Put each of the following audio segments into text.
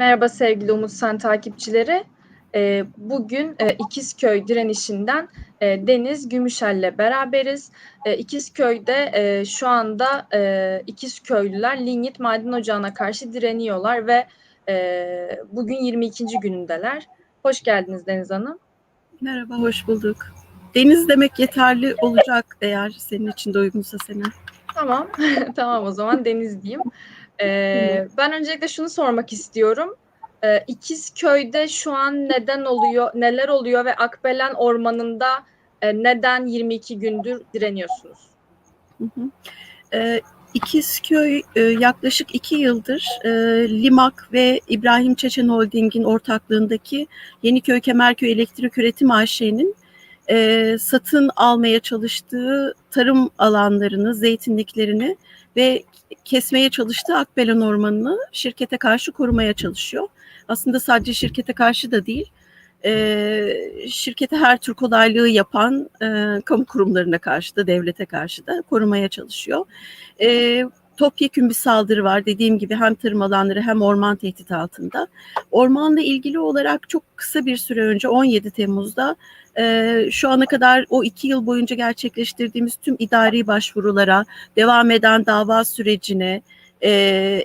Merhaba sevgili Umut Sen takipçileri. Ee, bugün e, İkizköy direnişinden e, Deniz Gümüşel'le beraberiz. E, İkizköy'de e, şu anda e, İkizköylüler lignit maden ocağına karşı direniyorlar ve e, bugün 22. günündeler. Hoş geldiniz Deniz Hanım. Merhaba, hoş bulduk. Deniz demek yeterli olacak eğer senin için de uygunsa sene. Tamam, tamam o zaman Deniz diyeyim. Ee, ben öncelikle şunu sormak istiyorum. Ee, İkizköy'de şu an neden oluyor, neler oluyor ve Akbelen Ormanı'nda e, neden 22 gündür direniyorsunuz? Hı hı. Ee, İkizköy e, yaklaşık iki yıldır e, Limak ve İbrahim Çeçen Holding'in ortaklığındaki Yeniköy Kemerköy Elektrik Üretim AŞ'nin e, satın almaya çalıştığı tarım alanlarını, zeytinliklerini ve kesmeye çalıştığı Akbelen Ormanı'nı şirkete karşı korumaya çalışıyor. Aslında sadece şirkete karşı da değil, e, şirkete her tür kolaylığı yapan e, kamu kurumlarına karşı da devlete karşı da korumaya çalışıyor. E, topyekün bir saldırı var dediğim gibi hem tarım alanları hem orman tehdit altında. Ormanla ilgili olarak çok kısa bir süre önce 17 Temmuz'da e, şu ana kadar o iki yıl boyunca gerçekleştirdiğimiz tüm idari başvurulara, devam eden dava sürecine, e,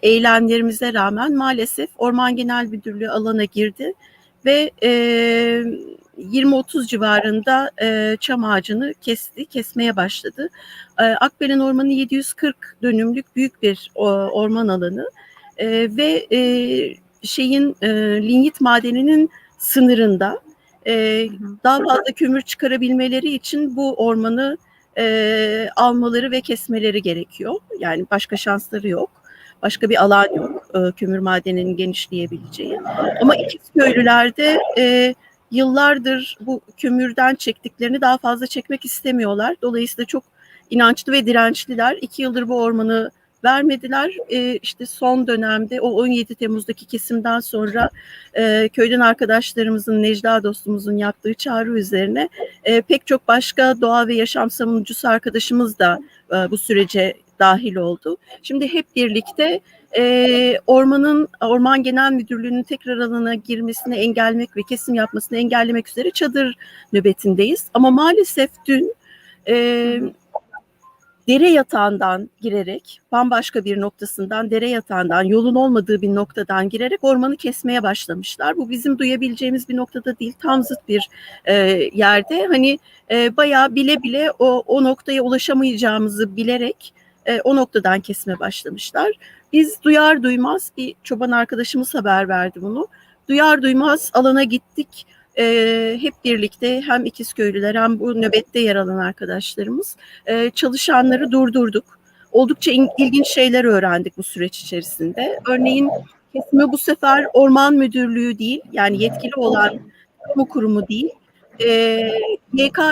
eylemlerimize rağmen maalesef Orman Genel Müdürlüğü alana girdi ve e, 20-30 civarında e, çam ağacını kesti, kesmeye başladı. E, Akbelen Ormanı 740 dönümlük büyük bir o, orman alanı e, ve e, şeyin e, lignit madeninin sınırında e, daha fazla kömür çıkarabilmeleri için bu ormanı e, almaları ve kesmeleri gerekiyor. Yani başka şansları yok. Başka bir alan yok e, kömür madeninin genişleyebileceği. Ama İkizköylülerde e, yıllardır bu kömürden çektiklerini daha fazla çekmek istemiyorlar. Dolayısıyla çok inançlı ve dirençliler. İki yıldır bu ormanı vermediler. E, işte son dönemde o 17 Temmuz'daki kesimden sonra e, köyden arkadaşlarımızın, Necla dostumuzun yaptığı çağrı üzerine e, pek çok başka doğa ve yaşam savunucusu arkadaşımız da e, bu sürece dahil oldu. Şimdi hep birlikte e, ormanın Orman Genel Müdürlüğü'nün tekrar alana girmesini engellemek ve kesim yapmasını engellemek üzere çadır nöbetindeyiz. Ama maalesef dün e, dere yatağından girerek bambaşka bir noktasından dere yatağından yolun olmadığı bir noktadan girerek ormanı kesmeye başlamışlar. Bu bizim duyabileceğimiz bir noktada değil tam zıt bir e, yerde hani e, bayağı bile bile o, o noktaya ulaşamayacağımızı bilerek e, o noktadan kesme başlamışlar. Biz duyar duymaz bir çoban arkadaşımız haber verdi bunu. Duyar duymaz alana gittik e, hep birlikte hem İkizköylüler hem bu nöbette yer alan arkadaşlarımız e, çalışanları durdurduk. Oldukça in, ilginç şeyler öğrendik bu süreç içerisinde. Örneğin kesime bu sefer Orman Müdürlüğü değil yani yetkili olan kamu kurumu değil. E,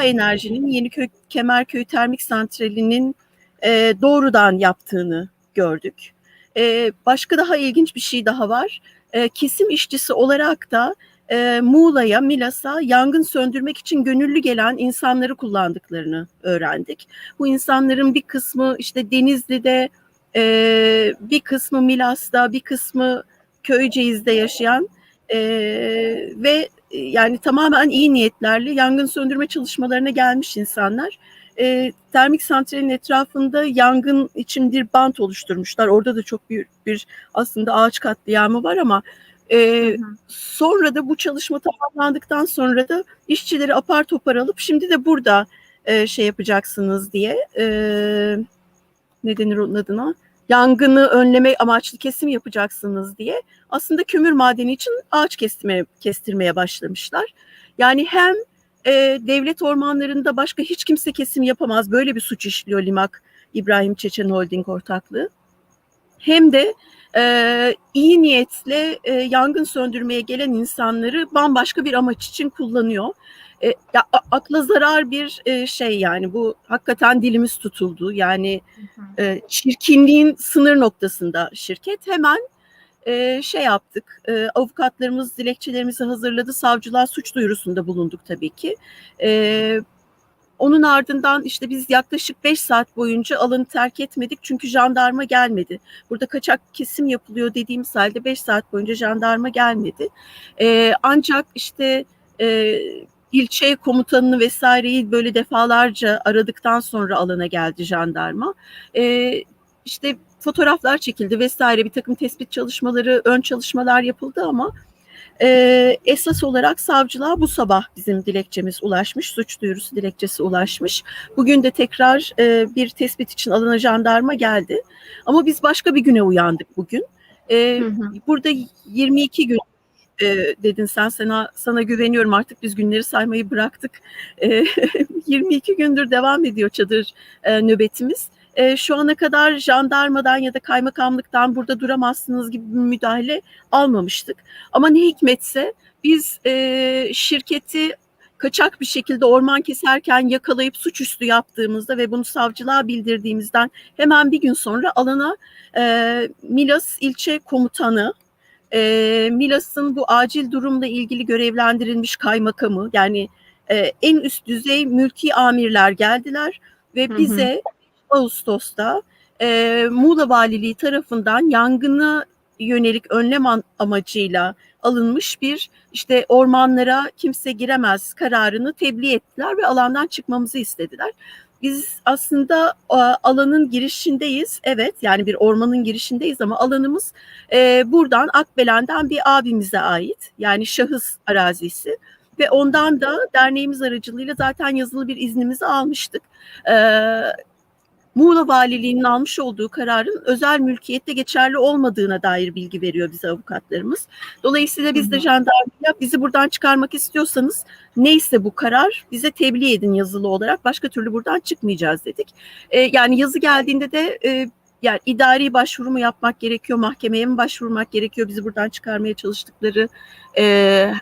Enerji'nin Yeniköy Kemerköy Termik Santrali'nin e, doğrudan yaptığını gördük. E, başka daha ilginç bir şey daha var. E, kesim işçisi olarak da Muğla'ya, Milas'a yangın söndürmek için gönüllü gelen insanları kullandıklarını öğrendik. Bu insanların bir kısmı işte Denizli'de, bir kısmı Milas'ta, bir kısmı Köyceğiz'de yaşayan ve yani tamamen iyi niyetlerle yangın söndürme çalışmalarına gelmiş insanlar. E, termik santralin etrafında yangın için bir bant oluşturmuşlar. Orada da çok büyük bir aslında ağaç katliamı var ama ee, sonra da bu çalışma tamamlandıktan sonra da işçileri apar topar alıp şimdi de burada e, şey yapacaksınız diye e, ne denir onun adına yangını önleme amaçlı kesim yapacaksınız diye aslında kömür madeni için ağaç kestirmeye, kestirmeye başlamışlar. Yani hem e, devlet ormanlarında başka hiç kimse kesim yapamaz böyle bir suç işliyor Limak İbrahim Çeçen Holding ortaklığı hem de e, iyi niyetle e, yangın söndürmeye gelen insanları bambaşka bir amaç için kullanıyor. E, ya, akla zarar bir e, şey yani bu hakikaten dilimiz tutuldu. Yani e, çirkinliğin sınır noktasında şirket hemen e, şey yaptık. E, avukatlarımız dilekçelerimizi hazırladı. Savcılığa suç duyurusunda bulunduk tabii ki. E, onun ardından işte biz yaklaşık 5 saat boyunca alanı terk etmedik çünkü jandarma gelmedi. Burada kaçak kesim yapılıyor dediğimiz halde 5 saat boyunca jandarma gelmedi. E, ancak işte e, ilçe komutanını vesaireyi böyle defalarca aradıktan sonra alana geldi jandarma. E, işte fotoğraflar çekildi vesaire bir takım tespit çalışmaları, ön çalışmalar yapıldı ama e, esas olarak savcılığa bu sabah bizim dilekçemiz ulaşmış, suç duyurusu dilekçesi ulaşmış. Bugün de tekrar e, bir tespit için alana jandarma geldi. Ama biz başka bir güne uyandık bugün. E, Hı hı. burada 22 gün e, dedin sen sana sana güveniyorum artık biz günleri saymayı bıraktık. E, 22 gündür devam ediyor çadır e, nöbetimiz. E, şu ana kadar jandarmadan ya da kaymakamlıktan burada duramazsınız gibi bir müdahale almamıştık. Ama ne hikmetse biz e, şirketi kaçak bir şekilde orman keserken yakalayıp suçüstü yaptığımızda ve bunu savcılığa bildirdiğimizden hemen bir gün sonra alana e, Milas ilçe komutanı, e, Milas'ın bu acil durumla ilgili görevlendirilmiş kaymakamı yani e, en üst düzey mülki amirler geldiler ve Hı hı. Ağustos'ta e, Muğla Valiliği tarafından yangına yönelik önlem amacıyla alınmış bir işte ormanlara kimse giremez kararını tebliğ ettiler ve alandan çıkmamızı istediler. Biz aslında alanın girişindeyiz. Evet yani bir ormanın girişindeyiz ama alanımız e, buradan Akbelen'den bir abimize ait. Yani şahıs arazisi ve ondan da derneğimiz aracılığıyla zaten yazılı bir iznimizi almıştık. E, Muğla Valiliği'nin almış olduğu kararın özel mülkiyette geçerli olmadığına dair bilgi veriyor bize avukatlarımız. Dolayısıyla biz de jandarmaya bizi buradan çıkarmak istiyorsanız neyse bu karar bize tebliğ edin yazılı olarak başka türlü buradan çıkmayacağız dedik. E, yani yazı geldiğinde de e, yani idari başvuru mu yapmak gerekiyor, mahkemeye mi başvurmak gerekiyor bizi buradan çıkarmaya çalıştıkları e,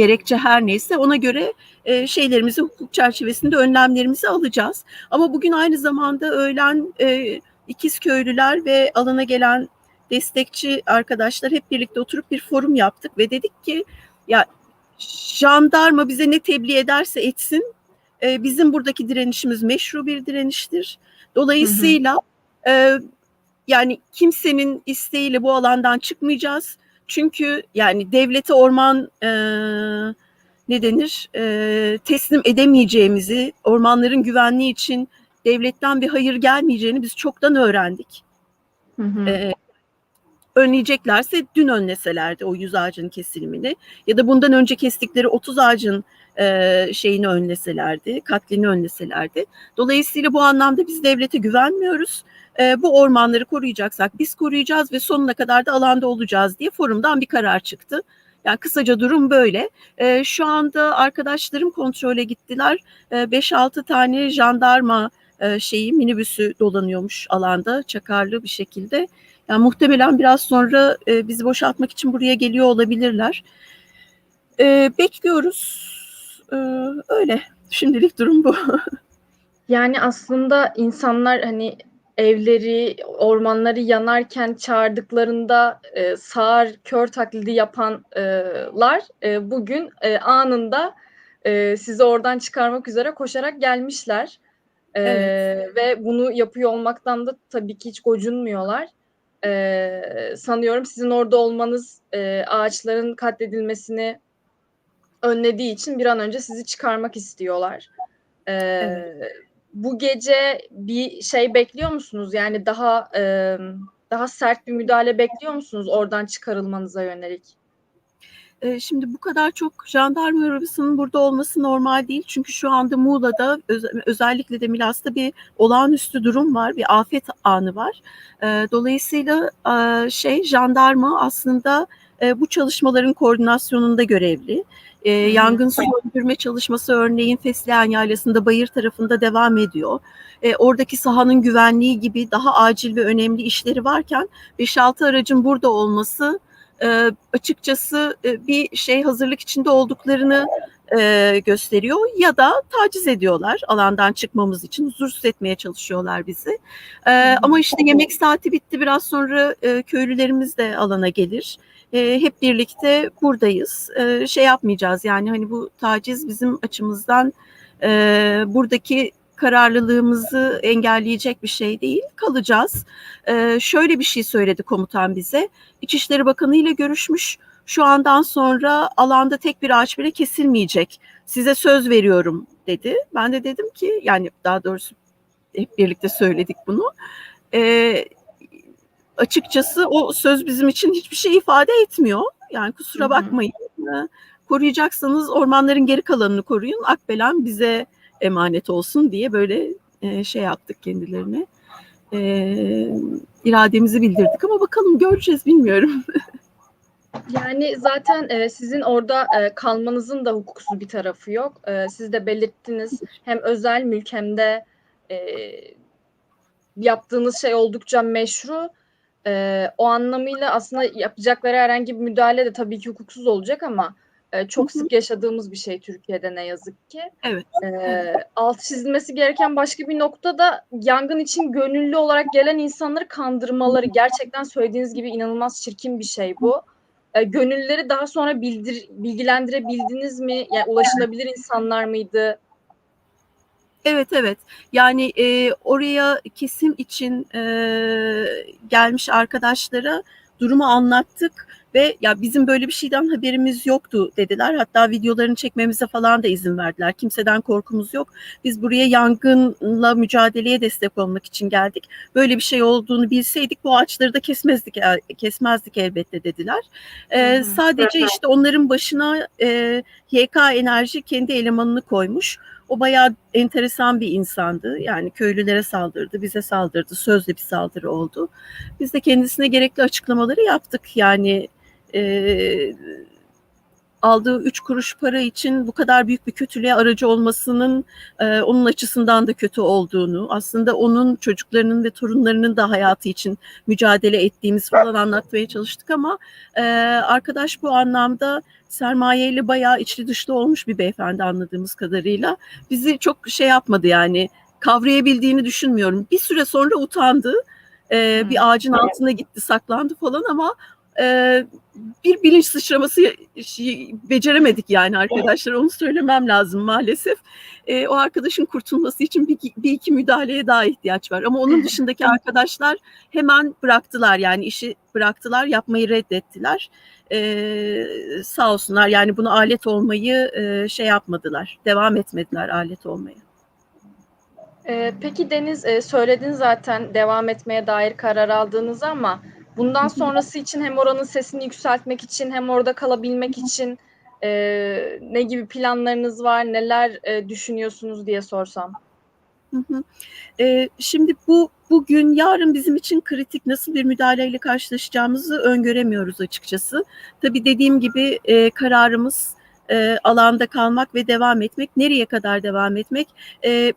gerekçe her neyse ona göre e, şeylerimizi hukuk çerçevesinde önlemlerimizi alacağız. Ama bugün aynı zamanda öğlen e, İkizköylüler ve alana gelen destekçi arkadaşlar hep birlikte oturup bir forum yaptık ve dedik ki ya jandarma bize ne tebliğ ederse etsin e, bizim buradaki direnişimiz meşru bir direniştir. Dolayısıyla e, yani kimsenin isteğiyle bu alandan çıkmayacağız. Çünkü yani devlete orman e, ne denir e, teslim edemeyeceğimizi, ormanların güvenliği için devletten bir hayır gelmeyeceğini biz çoktan öğrendik. Hı hı. E, önleyeceklerse dün önleselerdi o 100 ağacın kesilimini ya da bundan önce kestikleri 30 ağacın e, şeyini önleselerdi, katlini önleselerdi. Dolayısıyla bu anlamda biz devlete güvenmiyoruz. E, bu ormanları koruyacaksak biz koruyacağız ve sonuna kadar da alanda olacağız diye forumdan bir karar çıktı. Yani kısaca durum böyle. E, şu anda arkadaşlarım kontrole gittiler. E, 5-6 tane jandarma e, şeyi minibüsü dolanıyormuş alanda çakarlı bir şekilde. Yani muhtemelen biraz sonra e, bizi boşaltmak için buraya geliyor olabilirler. E, bekliyoruz. E, öyle. Şimdilik durum bu. Yani aslında insanlar hani evleri, ormanları yanarken çağırdıklarında e, sağır, kör taklidi yapanlar e, bugün e, anında e, sizi oradan çıkarmak üzere koşarak gelmişler. E, Evet. Ve bunu yapıyor olmaktan da tabii ki hiç gocunmuyorlar. E, sanıyorum sizin orada olmanız e, ağaçların katledilmesini önlediği için bir an önce sizi çıkarmak istiyorlar. E, Evet. Bu gece bir şey bekliyor musunuz? Yani daha e, daha sert bir müdahale bekliyor musunuz oradan çıkarılmanıza yönelik? Şimdi bu kadar çok jandarma arabasının burada olması normal değil. Çünkü şu anda Muğla'da öz- özellikle de Milas'ta bir olağanüstü durum var, bir afet anı var. Dolayısıyla şey jandarma aslında bu çalışmaların koordinasyonunda görevli. E, yangın söndürme çalışması örneğin Fesleğen Yaylası'nda Bayır tarafında devam ediyor. E, oradaki sahanın güvenliği gibi daha acil ve önemli işleri varken 5-6 aracın burada olması e, açıkçası e, bir şey hazırlık içinde olduklarını e, gösteriyor ya da taciz ediyorlar alandan çıkmamız için huzursuz etmeye çalışıyorlar bizi. E, ama işte yemek saati bitti biraz sonra e, köylülerimiz de alana gelir. E, hep birlikte buradayız. E, şey yapmayacağız yani hani bu taciz bizim açımızdan e, buradaki kararlılığımızı engelleyecek bir şey değil. Kalacağız. E, şöyle bir şey söyledi komutan bize. İçişleri Bakanı ile görüşmüş. Şu andan sonra alanda tek bir ağaç bile kesilmeyecek. Size söz veriyorum dedi. Ben de dedim ki yani daha doğrusu hep birlikte söyledik bunu. E, açıkçası o söz bizim için hiçbir şey ifade etmiyor. Yani kusura bakmayın. E, koruyacaksanız ormanların geri kalanını koruyun. Akbelen bize emanet olsun diye böyle e, şey yaptık kendilerine. E, irademizi bildirdik ama bakalım göreceğiz bilmiyorum. Yani zaten e, sizin orada e, kalmanızın da hukuksuz bir tarafı yok. E, siz de belirttiniz hem özel mülk hem de e, yaptığınız şey oldukça meşru. E, o anlamıyla aslında yapacakları herhangi bir müdahale de tabii ki hukuksuz olacak ama e, çok Hı hı. sık yaşadığımız bir şey Türkiye'de ne yazık ki. Evet. E, alt çizilmesi gereken başka bir nokta da yangın için gönüllü olarak gelen insanları kandırmaları. Gerçekten söylediğiniz gibi inanılmaz çirkin bir şey bu. E, gönüllüleri daha sonra bildir, bilgilendirebildiniz mi? Yani ulaşılabilir insanlar mıydı? Evet evet yani e, oraya kesim için e, gelmiş arkadaşlara durumu anlattık ve ya bizim böyle bir şeyden haberimiz yoktu dediler. Hatta videolarını çekmemize falan da izin verdiler. Kimseden korkumuz yok. Biz buraya yangınla mücadeleye destek olmak için geldik. Böyle bir şey olduğunu bilseydik bu ağaçları da kesmezdik kesmezdik elbette dediler. E, Hı hı. sadece işte onların başına e, YK Enerji kendi elemanını koymuş. O bayağı enteresan bir insandı. Yani köylülere saldırdı, bize saldırdı. Sözle bir saldırı oldu. Biz de kendisine gerekli açıklamaları yaptık. Yani e, aldığı üç kuruş para için bu kadar büyük bir kötülüğe aracı olmasının e, onun açısından da kötü olduğunu, aslında onun çocuklarının ve torunlarının da hayatı için mücadele ettiğimiz falan anlatmaya çalıştık ama e, arkadaş bu anlamda sermayeyle bayağı içli dışlı olmuş bir beyefendi anladığımız kadarıyla. Bizi çok şey yapmadı yani kavrayabildiğini düşünmüyorum. Bir süre sonra utandı. Ee, Hmm. bir ağacın altına gitti saklandı falan ama e, bir bilinç sıçraması şey, beceremedik yani arkadaşlar onu söylemem lazım maalesef. E, o arkadaşın kurtulması için bir, bir iki müdahaleye daha ihtiyaç var ama onun dışındaki arkadaşlar hemen bıraktılar yani işi bıraktılar yapmayı reddettiler. E, sağ olsunlar yani bunu alet olmayı e, şey yapmadılar devam etmediler alet olmaya. Peki Deniz e, söyledin zaten devam etmeye dair karar aldığınızı ama bundan sonrası için hem oranın sesini yükseltmek için hem orada kalabilmek için e, ne gibi planlarınız var, neler e, düşünüyorsunuz diye sorsam. Hı hı. Ee, şimdi bu bugün yarın bizim için kritik nasıl bir müdahaleyle karşılaşacağımızı öngöremiyoruz açıkçası. Tabii dediğim gibi e, kararımız e, alanda kalmak ve devam etmek. Nereye kadar devam etmek? E,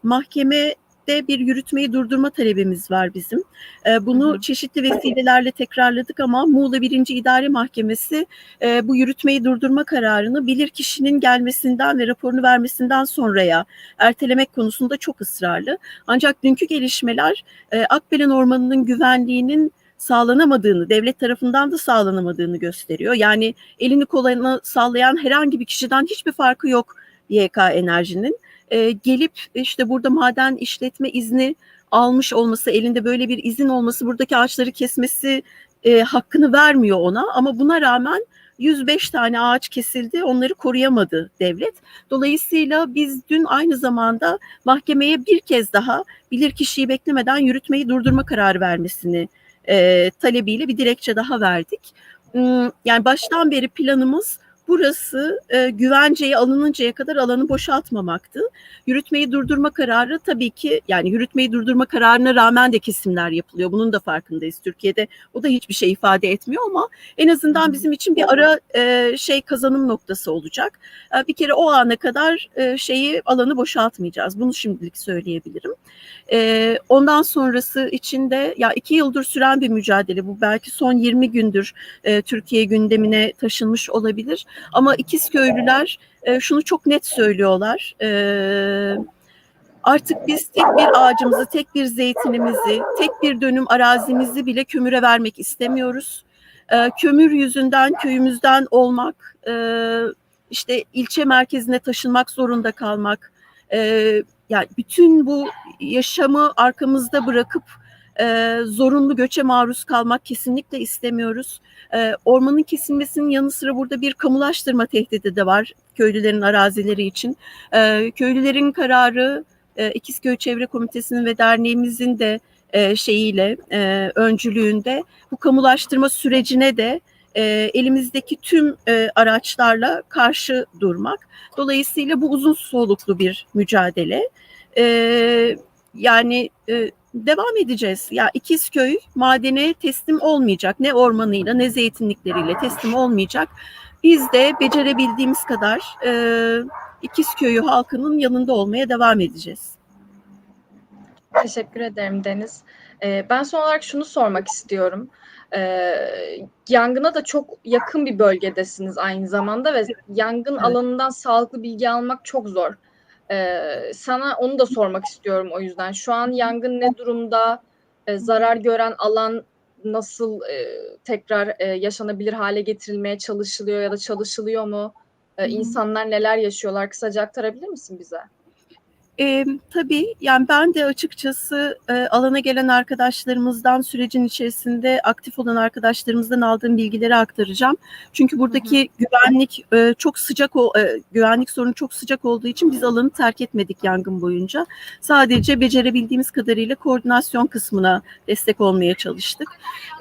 mahkemede bir yürütmeyi durdurma talebimiz var bizim. E, bunu Hı hı. çeşitli vesilelerle tekrarladık ama Muğla 1. İdare Mahkemesi e, bu yürütmeyi durdurma kararını bilirkişinin gelmesinden ve raporunu vermesinden sonraya ertelemek konusunda çok ısrarlı. Ancak dünkü gelişmeler e, Akbelen Ormanı'nın güvenliğinin sağlanamadığını, devlet tarafından da sağlanamadığını gösteriyor. Yani elini kolunu sallayan herhangi bir kişiden hiçbir farkı yok YK Enerji'nin. E, gelip işte burada maden işletme izni almış olması, elinde böyle bir izin olması, buradaki ağaçları kesmesi e, hakkını vermiyor ona. Ama buna rağmen 105 tane ağaç kesildi, onları koruyamadı devlet. Dolayısıyla biz dün aynı zamanda mahkemeye bir kez daha bilirkişiyi beklemeden yürütmeyi durdurma kararı vermesini e, talebiyle bir dilekçe daha verdik. Hmm, Yani baştan beri planımız burası e, güvenceye alınıncaya kadar alanı boşaltmamaktı. Yürütmeyi durdurma kararı tabii ki yani yürütmeyi durdurma kararına rağmen de kesimler yapılıyor. Bunun da farkındayız Türkiye'de. O da hiçbir şey ifade etmiyor ama en azından bizim için bir ara e, şey kazanım noktası olacak. E, bir kere o ana kadar e, şeyi alanı boşaltmayacağız. Bunu şimdilik söyleyebilirim. E, ondan sonrası için de ya iki yıldır süren bir mücadele bu. Belki son 20 gündür e, Türkiye gündemine taşınmış olabilir. Ama İkizköylüler e, şunu çok net söylüyorlar. E, artık biz tek bir ağacımızı, tek bir zeytinimizi, tek bir dönüm arazimizi bile kömüre vermek istemiyoruz. E, kömür yüzünden köyümüzden olmak, işte ilçe merkezine taşınmak zorunda kalmak, yani bütün bu yaşamı arkamızda bırakıp e, zorunlu göçe maruz kalmak kesinlikle istemiyoruz. E, ormanın kesilmesinin yanı sıra burada bir kamulaştırma tehdidi de var köylülerin arazileri için. E, köylülerin kararı e, İkizköy Çevre Komitesi'nin ve derneğimizin de e, şeyiyle e, öncülüğünde bu kamulaştırma sürecine de e, elimizdeki tüm e, araçlarla karşı durmak. Dolayısıyla bu uzun soluklu bir mücadele. E, yani e, devam edeceğiz. Ya İkizköy madene teslim olmayacak. Ne ormanıyla ne zeytinlikleriyle teslim olmayacak. Biz de becerebildiğimiz kadar e, İkizköy'ü halkının yanında olmaya devam edeceğiz. Teşekkür ederim Deniz. Ee, ben son olarak şunu sormak istiyorum. Ee, yangına da çok yakın bir bölgedesiniz aynı zamanda ve yangın Evet. alanından sağlıklı bilgi almak çok zor. Ee, sana onu da sormak istiyorum o yüzden. Şu an yangın ne durumda? Ee, zarar gören alan nasıl e, tekrar e, yaşanabilir hale getirilmeye çalışılıyor ya da çalışılıyor mu? Ee, insanlar neler yaşıyorlar? Kısaca aktarabilir misin bize? E, tabii yani ben de açıkçası e, alana gelen arkadaşlarımızdan sürecin içerisinde aktif olan arkadaşlarımızdan aldığım bilgileri aktaracağım. Çünkü buradaki güvenlik e, çok sıcak o e, güvenlik sorunu çok sıcak olduğu için biz alanı terk etmedik yangın boyunca. Sadece becerebildiğimiz kadarıyla koordinasyon kısmına destek olmaya çalıştık.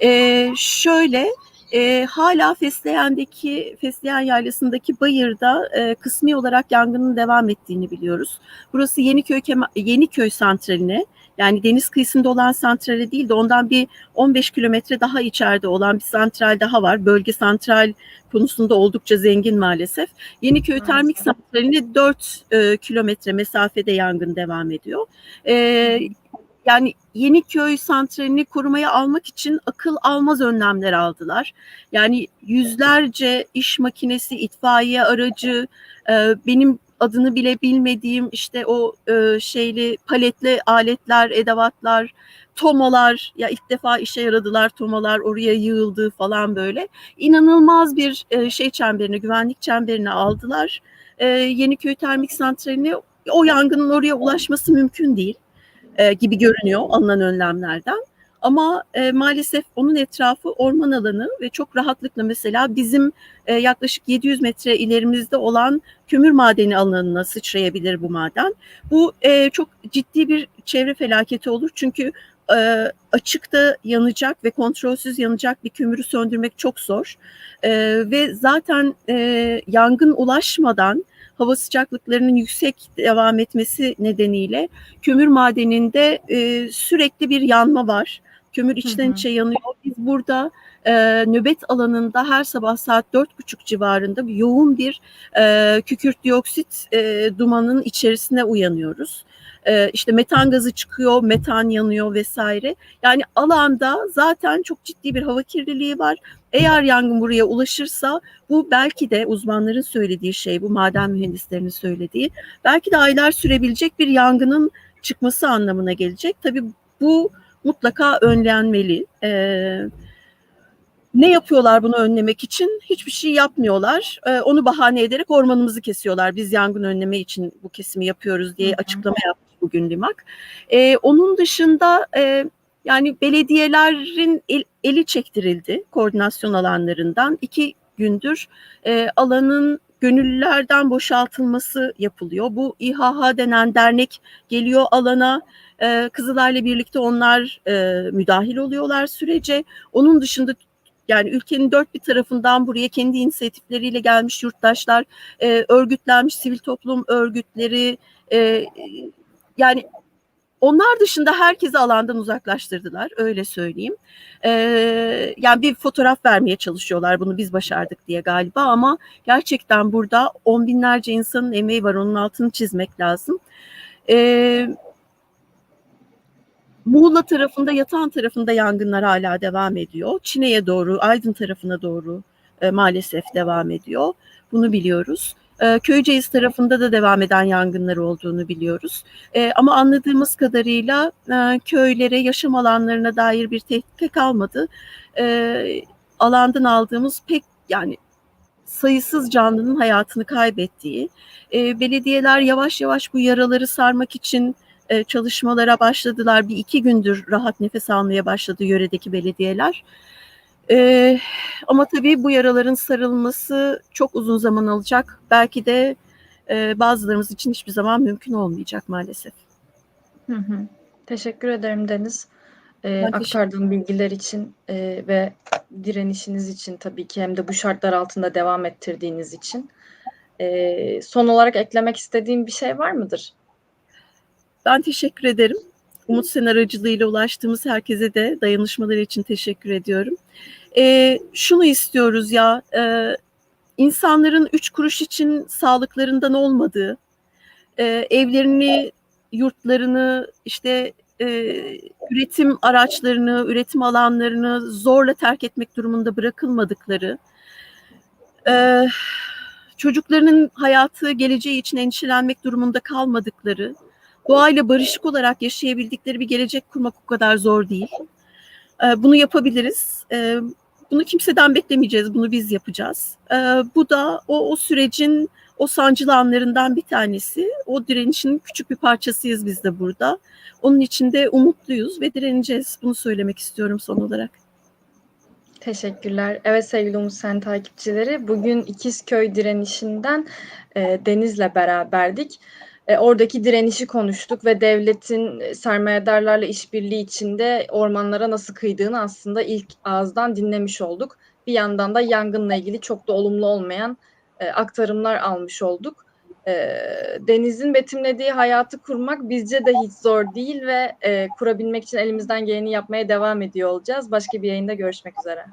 E, şöyle e, hala Fesleğen'deki Fesleğen Yaylası'ndaki bayırda e, kısmi olarak yangının devam ettiğini biliyoruz. Burası Yeniköy Kema- Yeniköy santraline yani deniz kıyısında olan santrale değil de ondan bir 15 kilometre daha içeride olan bir santral daha var. Bölge santral konusunda oldukça zengin maalesef. Yeniköy Evet. Termik Santrali'ne 4 e, kilometre mesafede yangın devam ediyor. E, yani Yeniköy santralini korumaya almak için akıl almaz önlemler aldılar. Yani yüzlerce iş makinesi, itfaiye aracı, e, benim adını bile bilmediğim işte o e, şeyli paletli aletler, edevatlar, tomalar ya ilk defa işe yaradılar tomalar oraya yığıldı falan böyle. İnanılmaz bir e, şey çemberine, güvenlik çemberine aldılar. E, Yeniköy Termik Santrali'ne o yangının oraya ulaşması mümkün değil e, gibi görünüyor alınan önlemlerden. Ama e, maalesef onun etrafı orman alanı ve çok rahatlıkla mesela bizim e, yaklaşık 700 metre ilerimizde olan kömür madeni alanına sıçrayabilir bu maden. Bu e, çok ciddi bir çevre felaketi olur çünkü e, açıkta yanacak ve kontrolsüz yanacak bir kömürü söndürmek çok zor. E, ve zaten e, yangın ulaşmadan hava sıcaklıklarının yüksek devam etmesi nedeniyle kömür madeninde e, sürekli bir yanma var. Kömür içten Hı hı. içe yanıyor. Biz burada e, nöbet alanında her sabah saat dört buçuk civarında yoğun bir e, kükürt dioksit e, dumanın içerisine uyanıyoruz. E, işte metan gazı çıkıyor, metan yanıyor vesaire. Yani alanda zaten çok ciddi bir hava kirliliği var. Eğer yangın buraya ulaşırsa bu belki de uzmanların söylediği şey, bu maden mühendislerinin söylediği, belki de aylar sürebilecek bir yangının çıkması anlamına gelecek. Tabii bu mutlaka önlenmeli. Ee, ne yapıyorlar bunu önlemek için? Hiçbir şey yapmıyorlar. Ee, onu bahane ederek ormanımızı kesiyorlar. Biz yangın önleme için bu kesimi yapıyoruz diye açıklama yaptı bugün Limak. Ee, onun dışında e, yani belediyelerin el- eli çektirildi koordinasyon alanlarından. İki gündür e, alanın gönüllülerden boşaltılması yapılıyor. Bu İHH denen dernek geliyor alana. E, Kızılay'la birlikte onlar e, müdahil oluyorlar sürece. Onun dışında yani ülkenin dört bir tarafından buraya kendi inisiyatifleriyle gelmiş yurttaşlar, e, örgütlenmiş sivil toplum örgütleri, e, yani onlar dışında herkesi alandan uzaklaştırdılar, öyle söyleyeyim. E, yani bir fotoğraf vermeye çalışıyorlar bunu biz başardık diye galiba ama gerçekten burada on binlerce insanın emeği var, onun altını çizmek lazım. E, Muğla tarafında, Yatan tarafında yangınlar hala devam ediyor. Çine'ye doğru, Aydın tarafına doğru e, maalesef devam ediyor. Bunu biliyoruz. E, Köyceğiz tarafında da devam eden yangınlar olduğunu biliyoruz. E, ama anladığımız kadarıyla e, köylere, yaşam alanlarına dair bir tehlike kalmadı. E, alandan aldığımız pek yani sayısız canlının hayatını kaybettiği, e, belediyeler yavaş yavaş bu yaraları sarmak için e, çalışmalara başladılar. Bir iki gündür rahat nefes almaya başladı yöredeki belediyeler. E, ama tabii bu yaraların sarılması çok uzun zaman alacak. Belki de e, bazılarımız için hiçbir zaman mümkün olmayacak maalesef. Hı hı. Teşekkür ederim Deniz. Ee, aktardığın bilgiler için e, ve direnişiniz için tabii ki hem de bu şartlar altında devam ettirdiğiniz için. Ee, son olarak eklemek istediğin bir şey var mıdır? Ben teşekkür ederim. Umut Sen aracılığıyla ulaştığımız herkese de dayanışmaları için teşekkür ediyorum. Ee, şunu istiyoruz ya, e, insanların üç kuruş için sağlıklarından olmadığı, e, evlerini, yurtlarını, işte e, üretim araçlarını, üretim alanlarını zorla terk etmek durumunda bırakılmadıkları, e, çocuklarının hayatı, geleceği için endişelenmek durumunda kalmadıkları, doğayla barışık olarak yaşayabildikleri bir gelecek kurmak o kadar zor değil. Ee, Bunu yapabiliriz. Ee, Bunu kimseden beklemeyeceğiz. Bunu biz yapacağız. Ee, Bu da o, o sürecin o sancılı anlarından bir tanesi. O direnişin küçük bir parçasıyız biz de burada. Onun için de umutluyuz ve direneceğiz. Bunu söylemek istiyorum son olarak. Teşekkürler. Evet sevgili Umut Sen takipçileri, bugün İkizköy direnişinden e, Deniz'le beraberdik. E, oradaki direnişi konuştuk ve devletin e, sermayedarlarla işbirliği içinde ormanlara nasıl kıydığını aslında ilk ağızdan dinlemiş olduk. Bir yandan da yangınla ilgili çok da olumlu olmayan e, aktarımlar almış olduk. E, Deniz'in betimlediği hayatı kurmak bizce de hiç zor değil ve e, kurabilmek için elimizden geleni yapmaya devam ediyor olacağız. Başka bir yayında görüşmek üzere.